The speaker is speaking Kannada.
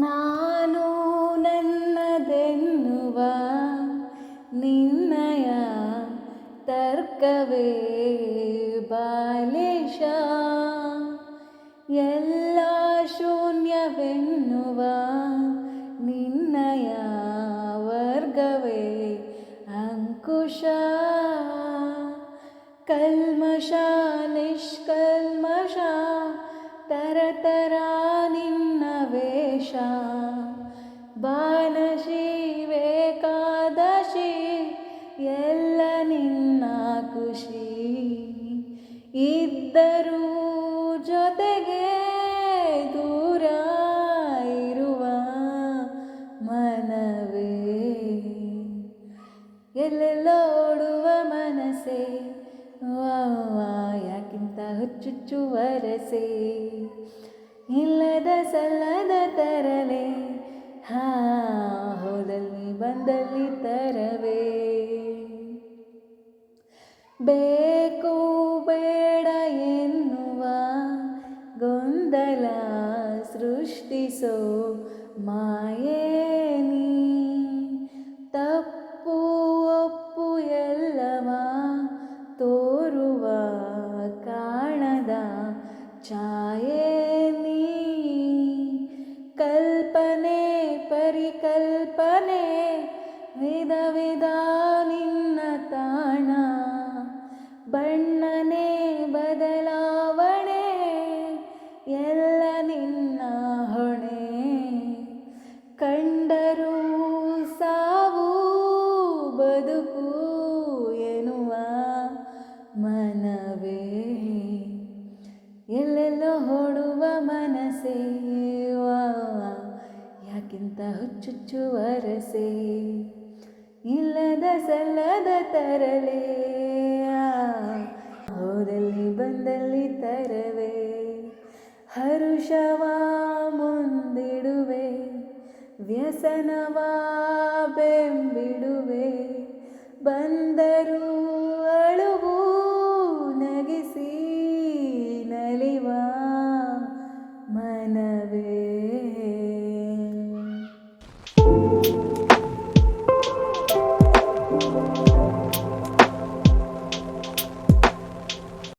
ನಾನು ನನ್ನದೆನ್ನುವ ನಿನ್ನಯ ತರ್ಕವೇ ಬಾಲೇಶ ಎಲ್ಲ ಶೂನ್ಯವೆನ್ನುವ ನಿನ್ನಯ ವರ್ಗವೇ ಅಂಕುಶ ಕಲ್ಮಶ ನಿಷ್ಕಲ್ಮಶ ಇದ್ದರೂ ಜೊತೆಗೆ ದೂರ ಇರುವ ಮನವೇ. ಎಲ್ಲೆಲ್ಲೋಡುವ ಮನಸ್ಸೇ? ವಾ ವಾ ಯಾಕಿಂತ ಹುಚ್ಚುಚ್ಚು ವರಸೆ. ಇಲ್ಲದ ಸಲ್ಲದ ತರಲೆ, ಹಾ, ಹೋದಲ್ಲಿ ಬಂದಲ್ಲಿ ತರವೇ. ಬೇಕು ಸೃಷ್ಟಿಸೋ ಮಾಯೇ ನೀ. ತಪ್ಪು ಒಪ್ಪು ಎಲ್ಲವ ತೋರುವ ಕಾಣದ ಛಾಯೆ ನೀ. ಕಲ್ಪನೆ ಪರಿಕಲ್ಪನೆ ವಿಧ ವಿಧ ನಿನ್ನ ತಾಣ. ಬಣ್ಣನೆ ಹುಚ್ಚುಚ್ಚು ವರಸೆ ಇಲ್ಲದ ಸಲ್ಲದ ತರಲೆ. ಹೋದಲ್ಲಿ ಬಂದಲ್ಲಿ ತರವೆ. ಹರುಷವ ಮುಂದಿಡುವೆ. ವ್ಯಸನವ thank you